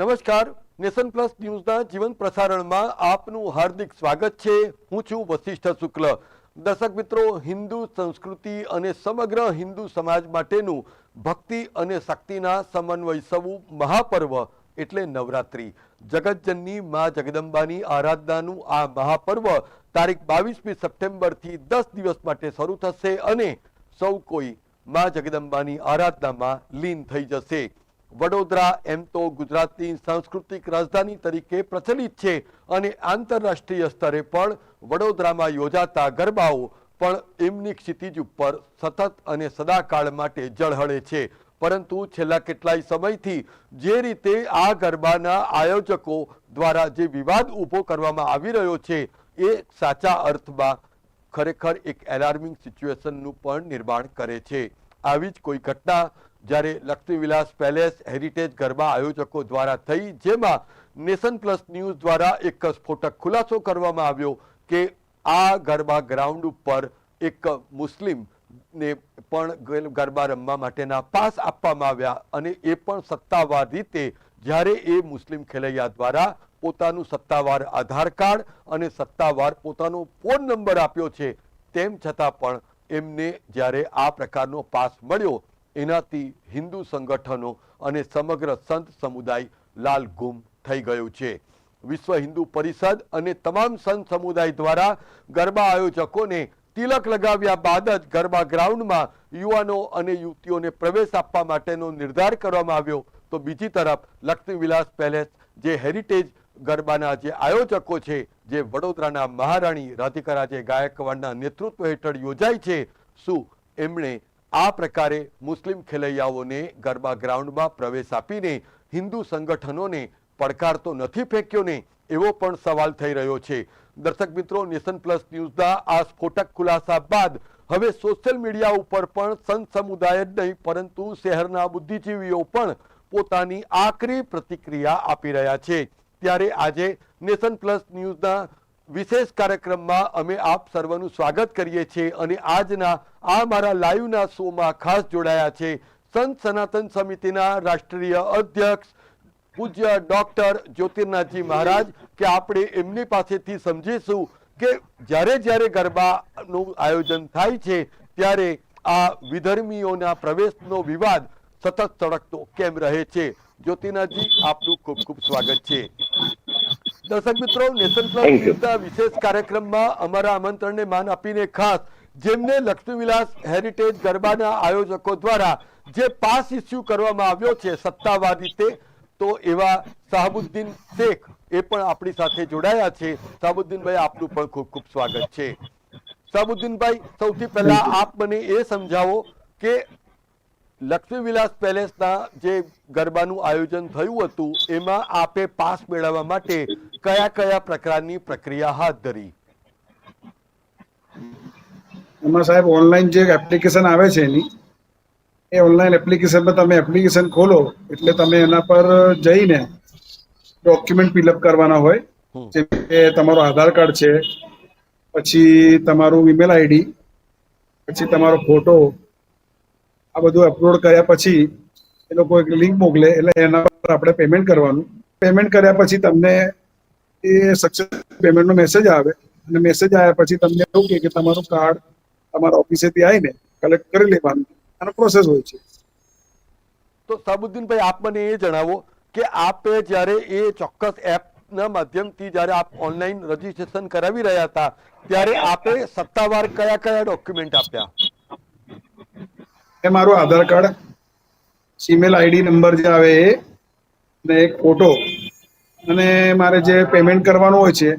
નમસ્કાર. Nation plus ન્યૂઝના જીવન પ્રસારણમાં આપનું હાર્દિક સ્વાગત છે. હું છું વશિષ્ઠ શુક્લ. દર્શક મિત્રો, હિન્દુ સંસ્કૃતિ અને સમગ્ર હિન્દુ સમાજ માટેનું ભક્તિ અને શક્તિના સમન્વય સૌ મહાપર્વ એટલે નવરાત્રિ. જગતજનની મા જગદંબાની આરાધનાનું આ મહાપર્વ તારીખ બાવીસમી સપ્ટેમ્બરથી દસ દિવસ માટે શરૂ થશે અને સૌ કોઈ મા જગદંબાની આરાધનામાં લીન થઈ જશે. વડોદરા એમ તો ગુજરાતની સાંસ્કૃતિક રાજધાની તરીકે પ્રચલિત છે અને આંતરરાષ્ટ્રીય સ્તરે પણ વડોદરામાં યોજાતા ગરબાઓ પણ એમની ક્ષિતિજ ઉપર સતત અને સદાકાળ માટે જળહળે છે. પરંતુ છેલ્લા કેટલાય સમયથી જે રીતે આ ગરબાના આયોજકો દ્વારા જે વિવાદ ઊભો કરવામાં આવી રહ્યો છે, એ સાચા અર્થમાં ખરેખર એક એલાર્મિંગ સિચ્યુએશનનું પણ નિર્માણ કરે છે. આવી જ કોઈ ઘટના જ્યારે લક્ષ્મીવિલાસ પેલેસ, હેરિટેજ, ગરબા આયોજકો દ્વારા થઈ, જેમાં નેશન પ્લસ ન્યૂઝ દ્વારા એક સ્ફોટક ખુલાસો કરવામાં આવ્યો કે આ ગરબા ગ્રાઉન્ડ ઉપર એક મુસ્લિમ ને પણ ગરબા રમવા માટેના પાસ આપવામાં આવ્યા અને એ પણ સત્તાવાર રીતે જ્યારે એ મુસ્લિમ ખેલૈયા દ્વારા પોતાનું સત્તાવાર આધાર કાર્ડ અને સત્તાવાર પોતાનો ફોન નંબર આપ્યો છે, તેમ છતાં પણ એમને જ્યારે આ પ્રકારનો પાસ મળ્યો એનાથી હિન્દુ સંગઠનો અને સમગ્ર સંત સમુદાય લાલ ગુમ થઈ ગયું છે. વિશ્વ હિન્દુ પરિષદ અને તમામ સંત સમુદાય દ્વારા ગરબા આયોજકોને તિલક લગાવ્યા બાદ જ ગરબા ગ્રાઉન્ડમાં યુવાનો અને યુવતીઓને પ્રવેશ આપવા માટેનો નિર્ધાર કરવામાં આવ્યો. તો બીજી તરફ લક્ષ્મીવિલાસ પેલેસ જે હેરિટેજ ગરબાના જે આયોજકો છે, જે વડોદરાના મહારાણી રાધિકા રાજે ગાયકવાડના નેતૃત્વ હેઠળ યોજાય છે, શું એમણે આ પ્રકારે મુસ્લિમ ખેલૈયાઓને ગરબા ગ્રાઉન્ડમાં પ્રવેશ આપીને હિન્દુ સંગઠનોને પડકાર તો નથી ફેંક્યો ને એવો પણ સવાલ થઈ રહ્યો છે. દર્શક મિત્રો, નેશન પ્લસ ન્યૂઝના આ સ્ફોટક ખુલાસા બાદ હવે સોશિયલ મીડિયા ઉપર પણ સંત સમુદાય જ નહીં, પરંતુ શહેરના બુદ્ધિજીવીઓ પણ પોતાની આકરી પ્રતિક્રિયા આપી રહ્યા છે. ત્યારે આજે નેશન પ્લસ ન્યૂઝના વિશેષ કાર્યક્રમમાં અમે આપ સર્વનું સ્વાગત કરીએ છીએ અને આજના, આ મારા લાઈવના શોમાં ખાસ જોડાયા છે સંત સનાતન સમિતિના રાષ્ટ્રીય અધ્યક્ષ, પૂજ્ય ડોક્ટર જ્યોતિર્નાથજી મહારાજ કે આપણે એમની પાસેથી સમજીશું કે જ્યારે જ્યારે ગરબાનું આયોજન થાય છે ત્યારે આ વિધર્મીઓના પ્રવેશનો વિવાદ સતત સળગતો કેમ રહે છે? જ્યોતિર્નાથજી, આપનું ખૂબ ખૂબ સ્વાગત છે. દર્શક મિત્રો નેશન પ્લસ ન્યૂઝના વિશેષ કાર્યક્રમમાં અમારા આમંત્રણને માન આપીને ખાસ જેમને લક્ષ્મીવિલાસ હેરિટેજ ગરબાના આયોજકો દ્વારા જે પાસ ઇસ્યુ કરવામાં આવ્યો છે સત્તાવાર રીતે તો એવા શાહબુદ્દીન શેખ એ પણ આપણી સાથે જોડાયા છે. શાહબુદ્દીનભાઈ આપનું પણ ખૂબ ખૂબ સ્વાગત છે. શાહબુદ્દીનભાઈ સૌથી પહેલા આપ મને એ સમજાવો કે લક્ષ્મી વિલાસ પેલેસના જે ગરબાનું આયોજન થયું હતું એમાં આપે પાસ મેળવવા માટે કયા કયા પ્રકારની પ્રક્રિયા હાથ ધરી? એમાં સાહેબ ઓનલાઈન જે એપ્લિકેશન આવે છે એની એ ઓનલાઈન એપ્લિકેશનમાં તમે એપ્લિકેશન ખોલો એટલે તમે એના પર જઈને ડોક્યુમેન્ટ ફિલઅપ કરવાના હોય જેમ કે તમારો આધાર કાર્ડ છે પછી તમારું ઈમેલ આઈડી પછી તમારો ફોટો આ બધું અપલોડ કર્યા પછી એ લોકો એક લિંક મોકલે, એટલે એના પર આપણે પેમેન્ટ કરવાનું. પેમેન્ટ કર્યા પછી તમને એ સક્સેસ પેમેન્ટનો મેસેજ આવે. અને મેસેજ આવ્યા પછી તમને એવું કહે કે તમારું કાર્ડ તમારા ઓફિસેથી આવીને કલેક્ટ કરી લેવાનું. આનો પ્રોસેસ હોય છે. તો સાબુદ્દીનભાઈ, આપ મને એ જણાવો કે આપે જ્યારે એ ચોક્કસ એપના માધ્યમથી જ્યારે આપ ઓનલાઈન રજીસ્ટ્રેશન કરાવી રહ્યા હતા, ત્યારે આપે સત્તાવાર કયા કયા ડોક્યુમેન્ટ આપ્યા? એ મારું Aadhaar card Gmail ID number જે આવે એ ને એક ફોટો અને મારે જે પેમેન્ટ કરવાનું હોય છે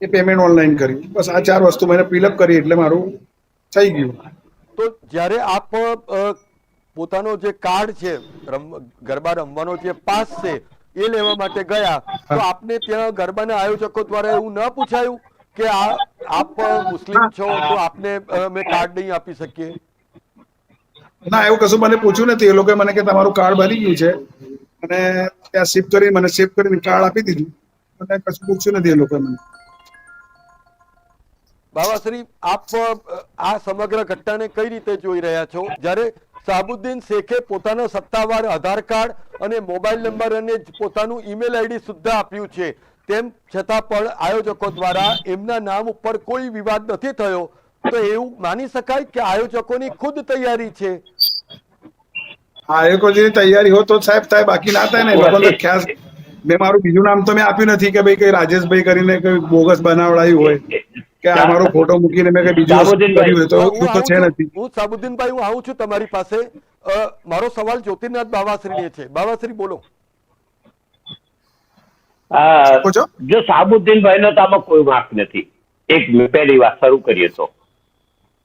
એ પેમેન્ટ ઓનલાઈન કર્યું બસ આ ચાર વસ્તુ મેં ફિલઅપ કરી એટલે મારું થઈ ગયું. તો જ્યારે આપ પોતાનો જે કાર્ડ છે ગરબા રમવાનો જે પાસ છે એ લેવા માટે ગયા તો આપને ત્યાં ગરબાના આયોજકો દ્વારા એવું ન પૂછાયું કે આ આપ મુસ્લિમ છો તો આપને અમે કાર્ડ નહીં આપી શકીએ? ના, એવું કશું મને પૂછ્યું નથી. એ લોકોએ મને કે તમારું કાર્ડ બની ગયું છે. અને ત્યાં શિફ્ટ કરી, મને શિફ્ટ કરીને કાર્ડ આપી દીધું. મને કશું પૂછ્યું નથી એ લોકોએ મને. બાબાશ્રી આપ આ સમગ્ર ઘટનાને કઈ રીતે જોઈ રહ્યા છો? જ્યારે સાબુદ્દીન શેખે પોતાનો સત્તાવાર આધાર કાર્ડ અને મોબાઈલ નંબર અને પોતાનું ઈમેલ આઈડી સુદ્ધા આપ્યું છે, તેમ છતાં પણ આયોજકો દ્વારા એમના નામ ઉપર કોઈ વિવાદ નથી થયો. તો એવું માની શકાય કે આયોજકોની ખુદ તૈયારી છે? આયોજકોની તૈયારી હોય તો સાહેબ થાય બાકી ના થાય ને લોકોને ખ્યાલ મેં મારું બીજું નામ તો મેં આપ્યું નથી કે ભાઈ કઈ રાજેશભાઈ કરીને કઈ બોગસ બનાવડાયું હોય કે આ મારો ફોટો મૂકીને મેં કઈ બીજું કર્યું હોય તો હું એવું તો આવું છે નથી. હું સાબુદ્દીનભાઈ હું આવું છું તમારી પાસે. મારો સવાલ જ્યોતિર્નાથ બાવાશ્રીને છે. બાવાશ્રી બોલો. જો સાબુદ્દીનભાઈ નો તો આમાં કોઈ વાંક નથી. એક પહેલી વાત શરૂ કરીએ તો.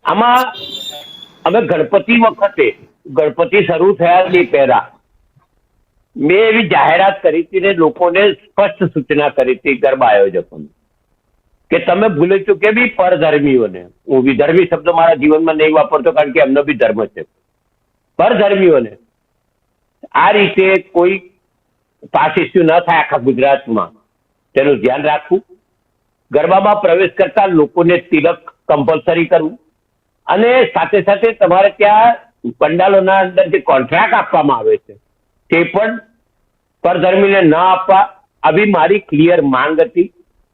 આમાં અમે ગણપતિ વખતે, ગણપતિ શરૂ થયા નહીં પહેલા, મેં એવી જાહેરાત કરી હતી ને લોકોને સ્પષ્ટ સૂચના કરી હતી ગરબા આયોજકોને, કે તમે ભૂલે ચૂકે બી પરધર્મીઓને. હું વિધર્મી શબ્દ મારા જીવનમાં નહીં વાપરતો કારણ કે એમનો બી ધર્મ છે. પરધર્મીઓને. આ રીતે કોઈ પાસ ઇસ્યુ ન થાય આખા ગુજરાતમાં. તેનું ધ્યાન રાખવું. ગરબામાં પ્રવેશ કરતા લોકોને તિલક કમ્પલસરી કરવું. અને સાથે સાથે તમારે ત્યાં પંડાલોના અંદર જે કોન્ટ્રાક્ટ આપવામાં આવે છે, તે પણ પરધર્મીને ન આપવા, આવી મારી ક્લિયર માંગ હતી.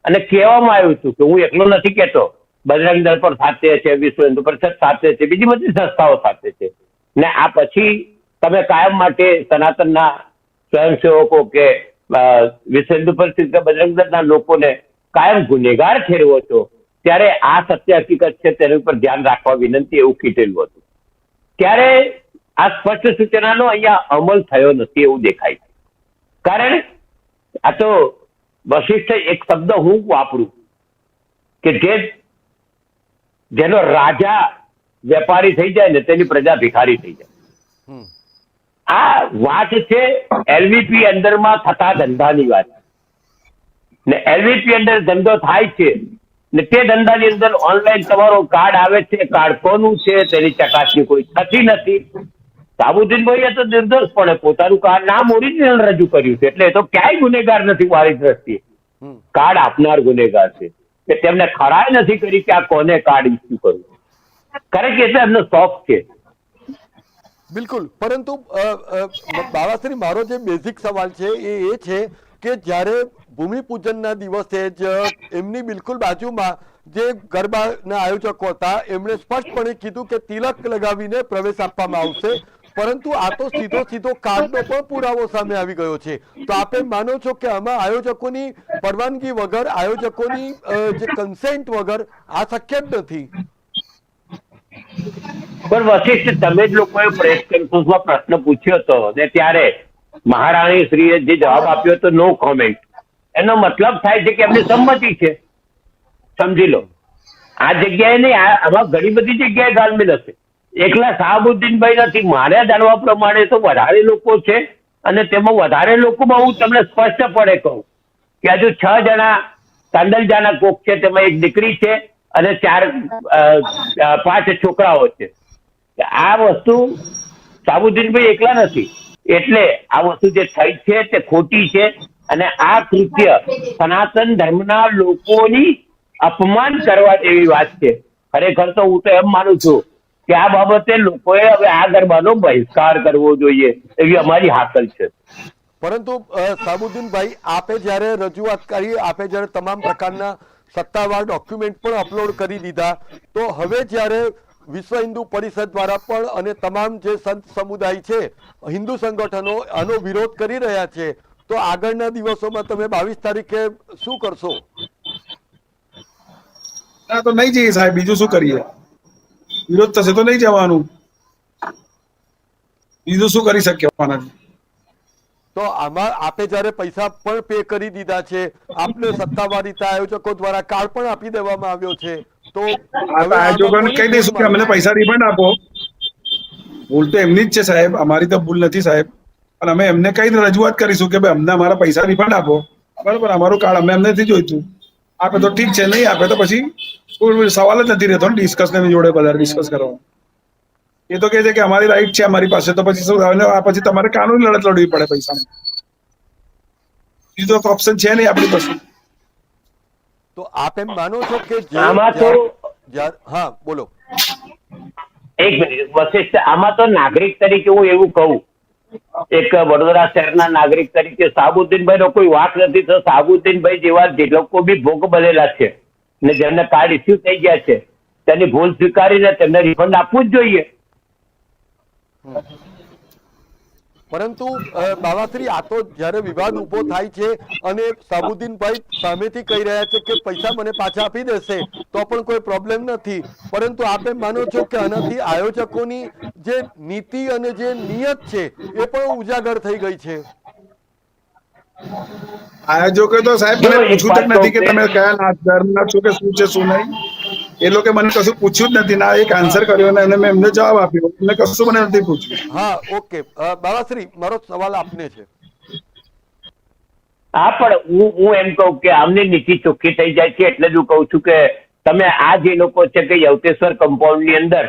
અને કહેવામાં આવ્યું હતું કે હું એકલો નથી કહેતો. બજરંગ દળ પણ સાથે છે, વિશ્વ હિન્દુ પરિષદ સાથે છે, બીજી બધી સંસ્થાઓ સાથે છે. ને આ પછી તમે કાયમ માટે સનાતનના સ્વયંસેવકો કે વિશ્વ હિન્દુ પરિષદ કે બજરંગ દળના લોકોને કાયમ ગુનેગાર ઠેરવો છો. ત્યારે આ સત્ય હકીકત છે તેની ઉપર ધ્યાન રાખવા વિનંતી એવું કીધેલું હતું. ત્યારે આ સ્પષ્ટ સૂચનાનો અહીંયા અમલ થયો નથી એવું દેખાય છે. કારણ આ તો વશિષ્ઠ એક શબ્દ હું વાપરું કે જે જેનો રાજા વેપારી થઈ જાય ને તેની પ્રજા ભિખારી થઈ જાય. આ વાત છે એલવીપી અંદરમાં થતા ધંધાની વાત. ને એલવીપી અંદર ધંધો થાય છે ને તે ધંધાની અંદર ઓનલાઈન તમારો કાર્ડ આવે છે કાર્ડ કોનું છે તેની ચકાસણી કોઈ થતી નથી. સાબુદ્દીનભાઈએ તો નિર્દોષપણે પોતાનું કાર્ડ નામ ઓરિજિનલ રજૂ કર્યું છે એટલે એ તો ક્યાંય ગુનેગાર નથી મારી દ્રષ્ટિએ. કાર્ડ આપનાર ગુનેગાર છે કે તેમને ખરાય નથી કરી કે આ કોને કાર્ડ ઇસ્યુ કરવું કારણ કે એટલે એમનો શોખ છે. બિલકુલ. પરંતુ બાવાશ્રી મારો જે બેઝિક સવાલ છે એ એ છે કે જ્યારે ભૂમિપૂજનના દિવસે જ એમની બિલકુલ બાજુમાં જે ગરબાના આયોજકો હતા, એમણે સ્પષ્ટપણે કીધું કે તિલક લગાવીને પ્રવેશ આપવામાં આવશે. પરંતુ આ તો સીધો સીધો કાર્ડનો પણ પુરાવો સામે આવી ગયો છે. તો આપે માનો છો કે આમાં આયોજકોની પરવાનગી વગર, આયોજકોની જે કન્સેન્ટ વગર આ શક્ય જ નથી? પણ વશિષ્ઠ, તમે જ લોકોએ પ્રેસ કોન્ફરન્સમાં પ્રશ્ન પૂછ્યો હતો ને ત્યારે મહારાણી શ્રીએ જે જવાબ આપ્યો હતો નો કોમેન્ટ એનો મતલબ થાય છે કે એમની સંમતિ છે. સમજી લો. આ જગ્યાએ નહીં આમાં ઘણી બધી જગ્યાએ ગાલમેલ હશે. એકલા શાહબુદ્દીનભાઈ નથી. મારે જાણવા પ્રમાણે તો વધારે લોકો છે અને તેમાં વધારે લોકોમાં હું તમને સ્પષ્ટપણે કહું કે હજુ છ જણા તાંડલજાના કોક છે, તેમાં એક દીકરી છે અને ચાર પાંચ છોકરાઓ છે. આ વસ્તુ સાબુદ્દીનભાઈ એકલા નથી. એટલે આ વસ્તુ જે થઈ છે તે ખોટી છે. અને આ કૃત્ય સનાતન ધર્મના લોકોની અપમાન કરવા જેવી વાત છે. ખરેખર તો હું તો એમ માનું છું કે આ બાબતે લોકોએ હવે આ ગરબાનો બહિષ્કાર કરવો જોઈએ એવી અમારી હાકલ છે. પરંતુ સાબુદ્દીનભાઈ, આપે જ્યારે રજૂઆત કરી, આપે જ્યારે તમામ પ્રકારના સત્તાવાર ડોક્યુમેન્ટ પણ અપલોડ કરી દીધા, તો હવે જ્યારે વિશ્વ હિન્દુ પરિષદ દ્વારા પણ અને તમામ જે સંત સમુદાય છે, હિન્દુ સંગઠનો આનો વિરોધ કરી રહ્યા છે તો આગળના દિવસોમાં તમે બાવીસ તારીખે શું કરશો? ના તો નહીં જઈએ સાહેબ. બીજું શું કરીએ? વિરોધ થશે તો નહીં જવાનું. બીજું શું કરી શકીએ આનાથી? તો આમાં આપે જ્યારે પૈસા પણ પે કરી દીધા છે આપને સત્તાવાર રીતે આયોજકો દ્વારા કાર્ડ પણ આપી દેવામાં આવ્યો છે. તો આયોજકોને કહી દઈશું કે અમને પૈસા રિફંડ આપો. ભૂલ તો એમની જ છે સાહેબ. અમારી તો ભૂલ નથી સાહેબ. પણ અમે એમને કઈ રજૂઆત કરીશું કે ભાઈ અમને અમારા પૈસા રિફંડ આપો. બરાબર અમારું કાર્ડ અમે એમને નથી જોઈતું. આપે તો ઠીક છે નહીં આપે તો પછી સવાલ જ નથી રહેતો ડિસ્કસ ને જોડે બધા ડિસ્કસ કરવાનો. એ તો કહે છે કે અમારી રાઈટ છે અમારી પાસે તો પછી શું આ પછી તમારે કાનૂની લડત લડવી પડે પૈસા બીજો ઓપ્શન છે નહીં આપણી પાસે. તો આપ એમ માનો છો કે આમાં તો હા બોલો. એક મિનિટ વશિષ્ઠ આમાં તો નાગરિક તરીકે હું એવું કહું. એક વડોદરા શહેરના નાગરિક તરીકે સાબુદ્દીનભાઈ નો કોઈ વાંક નથી, તો સાબુદ્દીનભાઈ જેવા જે લોકો બી ભોગ બનેલા છે ને જેમને કાર્ડ ઇસ્યુ થઈ ગયા છે, તેની ભૂલ સ્વીકારીને તેમને રિફંડ આપવું જ જોઈએ. પરંતુ બાવાશ્રી આ તો જ્યારે વિવાદ ઊભો થાય છે અને સાબુદ્દીનભાઈ સામેથી કહી રહ્યા છે કે પૈસા મને પાછા આપી દેશે તો પણ કોઈ પ્રોબ્લેમ નથી. પરંતુ આપે માનો છો કે આનાથી આયોજકોની જે નીતિ અને જે નિયત છે એ પણ ઉજાગર થઈ ગઈ છે? આયોજકો તો સાહેબ મને પૂછ્યું તક નથી કે તમે કયા નાચ ધર્મના છો કે શું છે શું નહીં? એ લોકો મને કશું પૂછ્યું જ નથી. ના એક આન્સર કર્યો ને અને મેં એમને જવાબ આપ્યો. એમને કશું મને નથી પૂછ્યું. હા ઓકે બાબાશ્રી મારો સવાલ આપને છે. હા પણ હું હું એમ કહું કે આમની નીતિ ચોખ્ખી થઈ જાય છે એટલે જ હું કહું છું કે તમે આ જે લોકો છે કે યવતેશ્વર કમ્પાઉન્ડની અંદર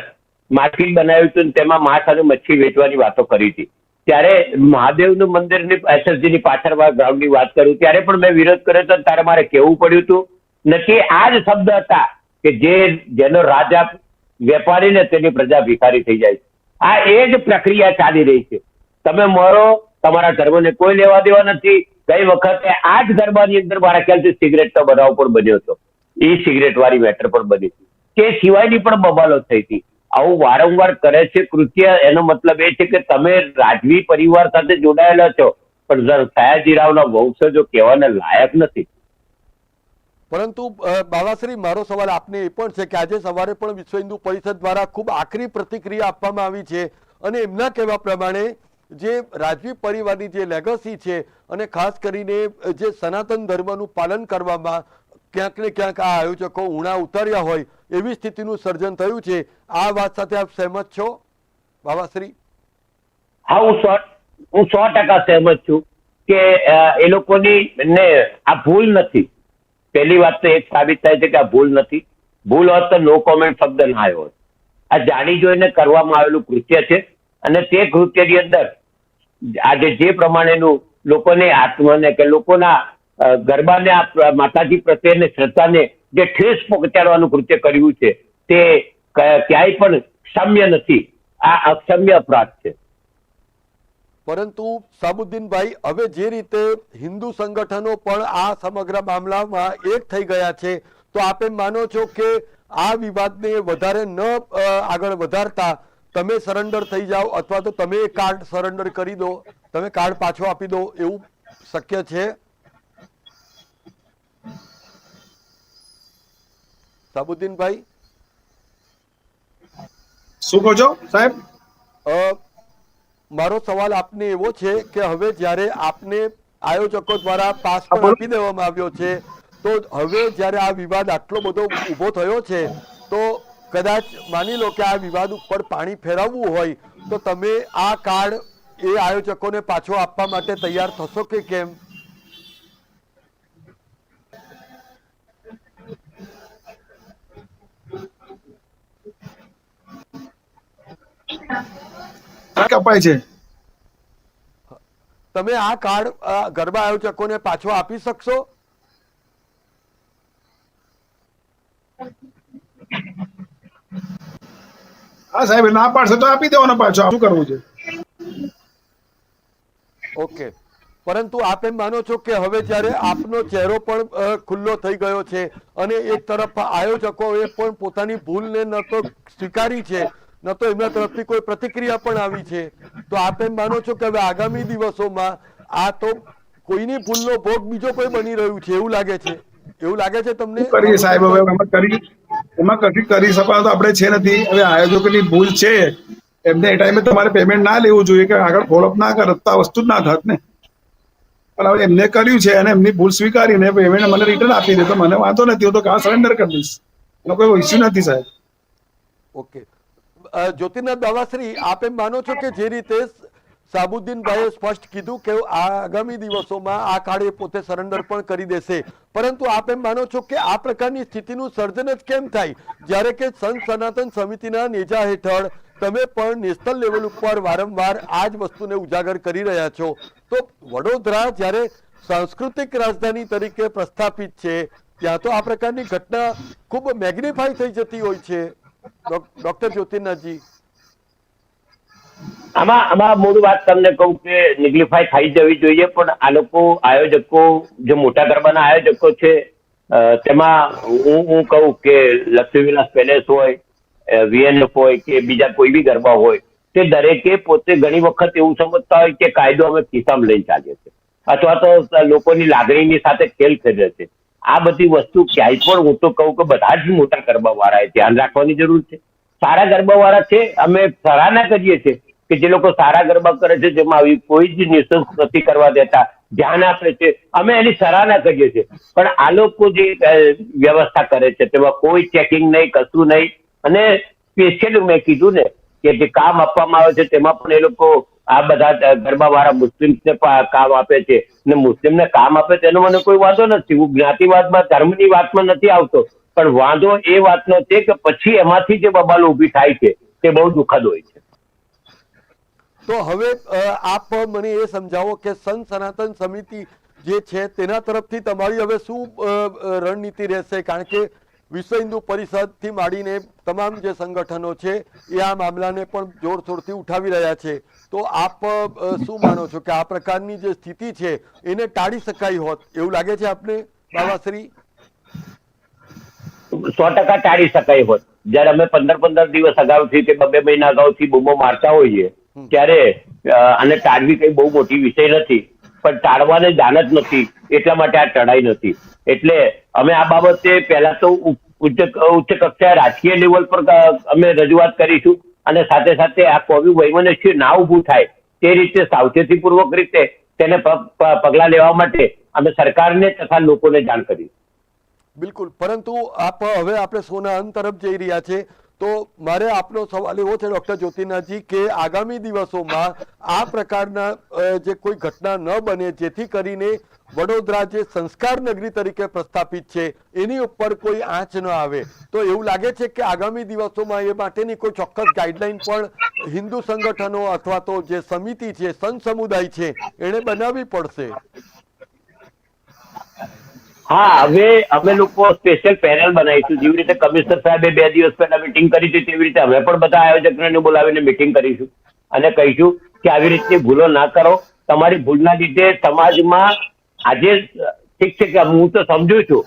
માર્કેટ બનાવ્યું હતું તેમાં માંસ અને મચ્છી વેચવાની વાતો કરી હતી. ત્યારે મહાદેવનું મંદિરની એસએસજી ની પાછળ ગ્રાઉન્ડની વાત કરું. ત્યારે પણ મેં વિરોધ કર્યો હતો ત્યારે મારે કેવું પડ્યું હતું. નથી આ જ શબ્દ હતા. કે જે જેનો રાજા વેપારી ને તેની પ્રજા ભિખારી થઈ જાય આ એ જ પ્રક્રિયા ચાલી રહી છે. તમે મરો, તમારા ધર્મને કોઈ લેવા દેવા નથી. ગઈ વખતે આ જ ગરબાની અંદર મારા ખ્યાલથી સિગરેટનો બનાવ પણ બન્યો હતો. એ સિગરેટ વાળી મેટર પણ બની હતી. કે સિવાયની પણ બબાલો થઈ હતી. આવું વારંવાર કરે છે કૃત્ય, એનો મતલબ એ છે કે તમે રાજવી પરિવાર સાથે જોડાયેલા છો. પણ સયાજીરાવના વંશજો કહેવાના લાયક નથી. પરંતુ બાવાશ્રી, મારો સવાલ આપને એ પણ છે કે આજે સવારે પણ વિશ્વ હિન્દુ પરિષદ દ્વારા ખૂબ આકરી પ્રતિક્રિયા આપવામાં આવી છે અને એમના કહેવા પ્રમાણે જે રાજવી પરિવારની જે લેગસી છે અને ખાસ કરીને જે સનાતન ધર્મનું પાલન કરવામાં ક્યાંક ને ક્યાંક આ આયોજકો ઉણા ઉતાર્યા હોય એવી સ્થિતિનું સર્જન થયું છે. આ વાત સાથે આપ સહેમત છો? બાવાશ્રી? હા, હું સો હું સો ટકા સહેમત છું કે એ લોકોની આ ભૂલ નથી. પહેલી વાત તો એક સાબિત થાય છે કે આ ભૂલ નથી. ભૂલ હોત તો નો કોમેન્ટ શબ્દ ના આવ્યો હોત. આ જાણી જોઈને કરવામાં આવેલું કૃત્ય છે અને તે કૃત્યની અંદર આજે જે પ્રમાણેનું લોકોને આત્માને કે લોકોના ગરબાને આ માતાજી પ્રત્યેની શ્રદ્ધાને જે ઠેસ પહોંચાડવાનું કૃત્ય કર્યું છે તે ક્યાંય પણ સમ્ય નથી. આ અક્ષમ્ય અપરાધ છે. પરંતુ સાબુદ્દીનભાઈ હવે જે રીતે હિન્દુ સંગઠનો પણ આ સમગ્ર મામલામાં એક થઈ ગયા છે તો આપે માનો છો કે આ વિવાદને વધારે ન આગળ વધારતા તમે સરેન્ડર થઈ જાઓ અથવા તો તમે કાર્ડ સરેન્ડર કરી દો તમે કાર્ડ પાછો આપી દો એવું શક્ય છે? સાબુદ્દીનભાઈ? શું કહો છો સાહેબ? મારો સવાલ આપને એવો છે કે હવે જ્યારે આપને આયોજકો દ્વારા પાસ પણ આપી દેવામાં આવ્યો છે તો હવે જ્યારે આ વિવાદ આટલો બધો ઊભો થયો છે તો કદાચ માની લો કે આ વિવાદ ઉપર પાણી ફેરવવું હોય તો તમે આ કાર્ડ એ આયોજકોને પાછો આપવા માટે તૈયાર થશો કે કેમ? કપાય છે. તમે આ કાર્ડ ગરબા આયોજકોને પાછો આપી શકશો? હા સાહેબ ના પાડશે તો આપી દેવાનો પાછો. શું કરવું છે? ઓકે. પરંતુ આપ એમ માનો છો કે હવે જ્યારે આપનો ચહેરો પણ ખુલ્લો થઈ ગયો છે અને એક તરફ આયોજકોએ પણ પોતાની ભૂલને ન તો સ્વીકારી છે ન તો એમના તરફથી કોઈ પ્રતિક્રિયા પણ આવી છે. તો આપ એમ માનો છો કે હવે આગામી દિવસોમાં આ તો કોઈની ભૂલનો ભોગ બીજો કોઈ બની રહ્યું છે? એવું લાગે છે. એવું લાગે છે તમને? કરી સાહેબ? હવે એમાં કરી એમાં કશું કરી શકવા તો આપણે છે નથી. હવે આયોજકોની ભૂલ છે. એમને એ ટાઈમે તમારે પેમેન્ટ ના લેવું જોઈએ કે આગળ ફોલોઅપ ના કરતા વસ્તુ જ ના થાત ને. પણ હવે એમને કર્યું છે અને એમની ભૂલ સ્વીકારીને પેમેન્ટ મને રિટર્ન આપી દે તો મને વાંધો નથી. હું તો કાર સરેન્ડર કરી દઈશ. એનો કોઈ ઇસ્યુ નથી સાહેબ. ઓકે અ, જ્યોતિર્નાથ દાવાશ્રી આપ એમ માનો છો કે જે રીતે સાબુદ્દીનભાઈએ સ્પષ્ટ કીધું કે આગામી દિવસોમાં આ કાળે પોતે સરેન્ડર પણ કરી દેશે. પરંતુ આપ એમ માનો છો કે આ પ્રકારની સ્થિતિનું સર્જન જ કેમ થાય? જ્યારે કે સંત સનાતન સમિતિના નેજા હેઠળ તમે પણ નેશનલ લેવલ ઉપર વારંવાર આ જ વસ્તુને ઉજાગર કરી રહ્યા છો. તો વડોદરા જ્યારે સાંસ્કૃતિક રાજધાની તરીકે પ્રસ્થાપિત છે ત્યાં તો આ પ્રકારની ઘટના ખૂબ મેગ્નિફાઈ થઈ જતી હોય છે. ડોક્ટર જ્યોતિનાથજી. આમાં આમાં મૂળ વાત તમને કહું કે નિગ્લિફાઈ થઈ જવી જોઈએ, પણ આ લોકો આયોજકો, જે મોટા ગરબાના આયોજકો છે તેમાં હું હું કહું કે લક્ષ્મીવિલાસ પેલેસ હોય વીએનએફ હોય કે બીજા કોઈ બી ગરબા હોય, તે દરેકે પોતે ઘણી વખત એવું સમજતા હોય કે કાયદો અમે ખિસ્સામાં લઈને ચાલીએ છીએ. અથવા તો લોકોની લાગણીની સાથે ખેલ કરે છે. આ બધી વસ્તુ ક્યાંય પણ હું તો કહું કે બધા જ મોટા ગરબા વાળાએ ધ્યાન રાખવાની જરૂર છે. સારા ગરબા વાળા છે, અમે સરાહના કરીએ છીએ કે જે લોકો સારા ગરબા કરે છે, જેમાં આવી કોઈ જ નિશંસ નથી કરવા દેતા, ધ્યાન આપે છે, અમે એની સરાહના કરીએ છીએ. પણ આ લોકો જે વ્યવસ્થા કરે છે, તેમાં કોઈ ચેકિંગ નહીં, કશું નહીં. અને સ્પેશિયલ મેં કીધું ને કે જે કામ આપવામાં આવે છે, તેમાં પણ એ લોકો આ બધા ગરબા વાળા મુસ્લિમ્સને પણ કામ આપે છે. ને મુસ્લિમને કામ આપે તેનો મને કોઈ વાંધો નથી. હું જ્ઞાતિવાદમાં, ધર્મની વાતમાં નથી આવતો. પણ વાંધો એ વાતનો છે કે પછી એમાંથી જે બબાલો ઊભી થાય છે, તે બહુ દુઃખદ હોય છે. તો હવે આપ મને એ સમજાવો કે સંત સનાતન સમિતિ જે છે, તેના તરફથી તમારી હવે શું રણનીતિ રહેશે? કારણ કે વિશ્વ હિન્દુ પરિષદથી માંડીને તમામ જે સંગઠનો છે એ આ મામલાને પણ જોરશોરથી ઉઠાવી રહ્યા છે. તો આપ શું માનો છો કે આ પ્રકારની જે સ્થિતિ છે એને ટાળી શકાય હોત? એવું લાગે છે આપને બાબાશ્રી સો ટકા ટાળી શકાય હોત. જ્યારે અમે પંદર પંદર દિવસ અગાઉથી કે બે મહિના અગાઉથી બૂમો મારતા હોઈએ ત્યારે આને ટાળવી કઈ બહુ મોટી વિષય નથી. પણ ટાળવાને જાણ નથી. એટલા માટે આ ટળાઈ નથી. એટલે અમે આ બાબતે પહેલા તો ઉચ્ચ કક્ષાએ રાજકીય લેવલ પર અમે રજૂઆત કરીશું અને સાથે સાથે આ કોવિ વૈમનસ્ય ના ઊભું થાય તે રીતે સાવચેતીપૂર્વક રીતે તેને પગલાં લેવા માટે અમે સરકારને તથા લોકોને જાણ કરી બિલકુલ. પરંતુ આપ હવે આપણે સોના અંત તરફ જઈ રહ્યા છે. તો મારે આપનો સવાલ એવો છે, ડોક્ટર જ્યોતિનાથજી, કે આગામી દિવસોમાં આ પ્રકારના જે કોઈ ઘટના ન બને, જેથી કરીને વડોદરા જે સંસ્કાર નગરી તરીકે પ્રસ્થાપિત છે, એની ઉપર કોઈ આંચ ન આવે. તો એવું લાગે છે કે આગામી દિવસોમાં એ માટેની કોઈ ચોક્કસ ગાઈડલાઈન પણ હિન્દુ સંગઠનો અથવા તો જે સમિતિ છે સંત સમુદાય છે એને બનાવવી પડશે? હા હવે અમે લોકો સ્પેશિયલ પેનલ બનાવીશું. જેવી રીતે કમિશનર સાહેબે બે દિવસ પહેલા મીટિંગ કરી હતી તેવી રીતે અમે પણ બધા આયોજકોને બોલાવીને મીટિંગ કરીશું. અને કહીશું કે આવી રીતની ભૂલો ના કરો. તમારી ભૂલના લીધે સમાજમાં આજે ઠીક છે કે હું તો સમજુ છું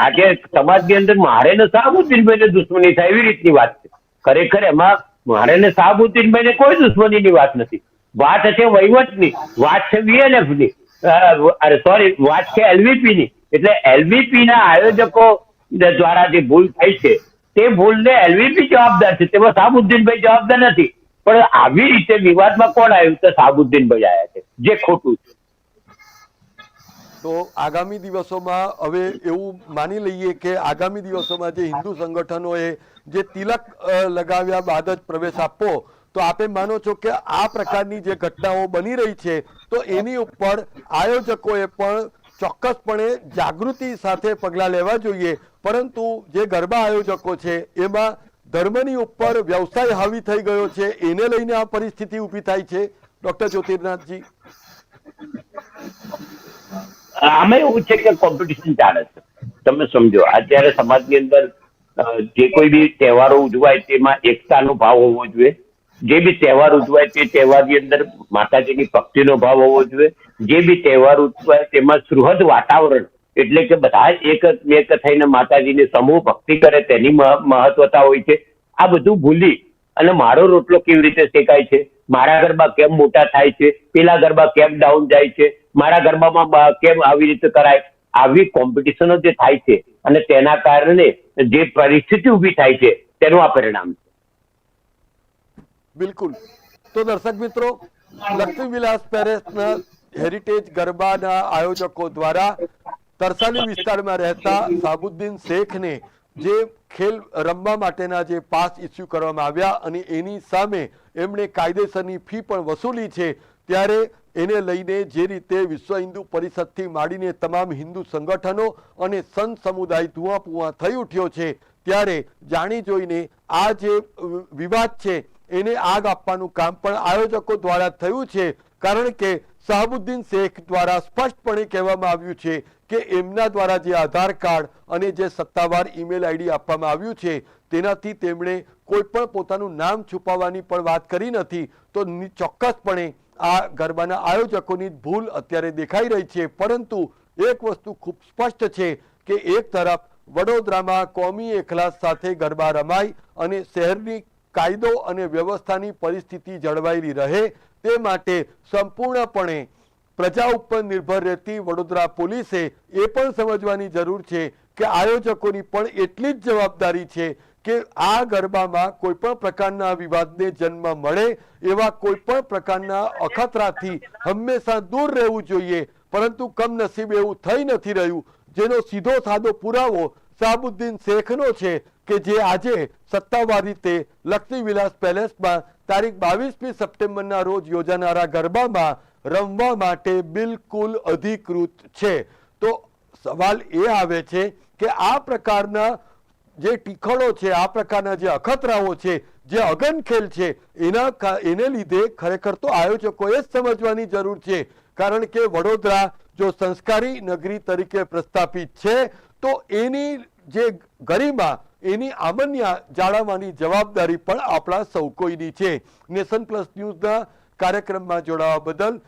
આજે સમાજની અંદર મારે ને સાબુદ્દીનભાઈને દુશ્મની થાય એવી રીતની વાત છે. ખરેખર એમાં મારે ને સાબુદ્દીનભાઈને કોઈ દુશ્મનીની વાત નથી. વાત છે વહીવટની વાત છે વીએનએફની અ, અરે સોરી વાત છે એલવીપી ની એટલે એલવીપી ના આયોજકો દ્વારા જે ભૂલ થઈ છે. તે ભૂલને એલવીપી જવાબદાર છે. તેમાં સાબુદ્દીનભાઈ જવાબદાર નથી. પણ આવી રીતે વિવાદમાં કોણ આવ્યું? તો સાબુદ્દીનભાઈ આવ્યા છે, જે ખોટું છે. તો આગામી દિવસોમાં હવે એવું માની લઈએ કે આગામી દિવસોમાં જે હિન્દુ સંગઠનોએ જે તિલક લગાવ્યા બાદ જ પ્રવેશ આપવો, તો આપે માનો છો કે આ પ્રકારની જે ઘટનાઓ બની રહી છે, તો એની ઉપર આયોજકોએ પણ ચોક્કસપણે જાગૃતિ સાથે પગલાં લેવા જોઈએ. પરંતુ જે ગરબા આયોજકો છે, એમાં ધર્મની ઉપર વ્યવસાય હાવી થઈ ગયો છે, એને લઈને આ પરિસ્થિતિ ઊભી થાય છે. ડોક્ટર જ્યોતિર્નાથજી. આમાં એવું છે કે કોમ્પિટિશન ચાલે છે. તમે સમજો અત્યારે સમાજની અંદર જે કોઈ બી તહેવારો ઉજવાય તેમાં એકતાનો ભાવ હોવો જોઈએ. જે બી તહેવાર ઉજવાય તે તહેવારની અંદર માતાજીની ભક્તિનો ભાવ હોવો જોઈએ. જે બી તહેવાર ઉજવાય તેમાં સુહદ વાતાવરણ એટલે કે બધા એક એક થઈને માતાજીની સમૂહ ભક્તિ કરે તેની મહત્વતા હોય છે. આ બધું ભૂલી અને મારો રોટલો કેવી રીતે શેકાય છે? મારા ગરબા કેમ મોટા થાય છે? પેલા ગરબા કેમ ડાઉન જાય છે? મારા ગરબામાં કેમ આવી રીતે કરાય? આવી કોમ્પિટિશનો જે થાય છે અને તેના કારણે જે પરિસ્થિતિ ઊભી થાય છે તેનું આ પરિણામ છે. બિલકુલ. તો દર્શક મિત્રો લક્ષ્મીવિલાસ પેરેસના હેરિટેજ ગરબાના આયોજકો દ્વારા તરસાલી વિસ્તારમાં રહેતા સાબુદ્દીન શેખને જે ખેલ રમવા માટેના જે પાસ ઇસ્યુ કરવામાં આવ્યા અને એની સામે એમણે કાયદેસરની ફી પણ વસૂલી છે, ત્યારે એને લઈને જે રીતે વિશ્વ હિન્દુ પરિષદથી માંડીને તમામ હિન્દુ સંગઠનો અને સંત સમુદાય ધુઆપુઆ થઈ ઉઠ્યો છે, ત્યારે જાણી જોઈને આ જે વિવાદ છે એને આગ આપવાનું કામ પણ આયોજકો દ્વારા થયું છે. કારણ કે શાહબુદ્દીન શેખ દ્વારા સ્પષ્ટપણે કહેવામાં આવ્યું છે કે એમના દ્વારા જે આધાર કાર્ડ અને જે સત્તાવાર ઈમેલ આઈડી આપવામાં આવ્યું છે, તેનાથી તેમણે કોઈ પણ પોતાનું નામ છુપાવવાની પણ વાત કરી નથી. તો ચોક્કસપણે આ ગરબાના આયોજકોની ભૂલ અત્યારે દેખાઈ રહી છે. પરંતુ એક વસ્તુ ખૂબ સ્પષ્ટ છે કે એક તરફ વડોદરામાં કોમી એખલાસ સાથે ગરબા રમાય અને શહેરની કાયદો અને વ્યવસ્થાની પરિસ્થિતિ જળવાયેલી રહે તે માટે સંપૂર્ણપણે પ્રજા ઉપર નિર્ભર રહેતી વડોદરા પોલીસે એ પણ સમજવાની જરૂર છે કે આયોજકોની પણ એટલી જ જવાબદારી છે કે આ ગરબામાં કોઈ પણ પ્રકારના વિવાદને જન્મ મળે એવા કોઈ પણ પ્રકારના અખતરાથી હંમેશા દૂર રહેવું જોઈએ, પરંતુ કમનસીબ એવું થઈ નથી રહ્યું, જેનો સીધો સાદો પુરાવો સાબુદ્દીન શેખનો છે કે જે આજે સત્તાવાર રીતે લક્ષ્મીવિલાસ પેલેસમાં તારીખ બાવીસમી સપ્ટેમ્બરના રોજ યોજાનારા ગરબામાં રમવા માટે બિલકુલ અધિકૃત છે. તો સવાલ એ આવે છે કે આ પ્રકારના જે ટીખળો છે, આ પ્રકારના જે અખતરાઓ છે, જે અગનખેલ છે, એના એને લીધે ખરેખર તો આયોજકોએ જ સમજવાની જરૂર છે. કારણ કે વડોદરા જો સંસ્કારી નગરી તરીકે પ્રસ્થાપિત છે, તો એની જે ગરિમા, એની આમન્યા જાળવવાની જવાબદારી પણ આપણા સૌ કોઈની છે. નેશન પ્લસ ન્યૂઝના કાર્યક્રમમાં જોડાવા બદલ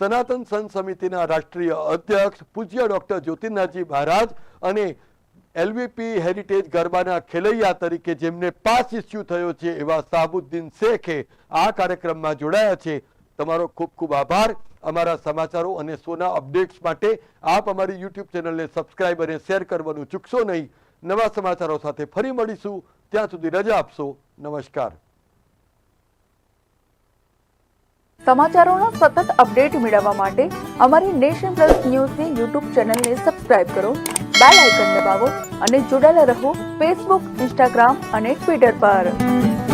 સનાતન સંત સમિતિના રાષ્ટ્રીય અધ્યક્ષ પૂજ્ય ડૉક્ટર જ્યોતિર્નાથજી મહારાજ અને એલવીપી હેરિટેજ ગરબાના ખેલૈયા તરીકે જેમને પાસ ઇસ્યુ થયો છે એવા સાબુદ્દીન શેખે આ કાર્યક્રમમાં જોડાયા છે. તમારો ખૂબ ખૂબ આભાર. અમારા સમાચારો અને સોના અપડેટ્સ માટે આપ અમારી યુટ્યુબ ચેનલને સબસ્ક્રાઇબ અને શેર કરવાનું ચૂકશો નહીં. નવા સમાચારો સાથે ફરી મળીશું. ત્યાં સુધી રજા આપશો. નમસ્કાર. સમાચારોનો સતત અપડેટ મેળવવા માટે અમારી નેશન પ્લસ ન્યૂઝની યુટ્યુબ ચેનલને સબસ્ક્રાઇબ કરો બેલ આઇકન દબાવો અને જોડાયેલા રહો ફેસબુક ઇન્સ્ટાગ્રામ અને ટ્વિટર પર.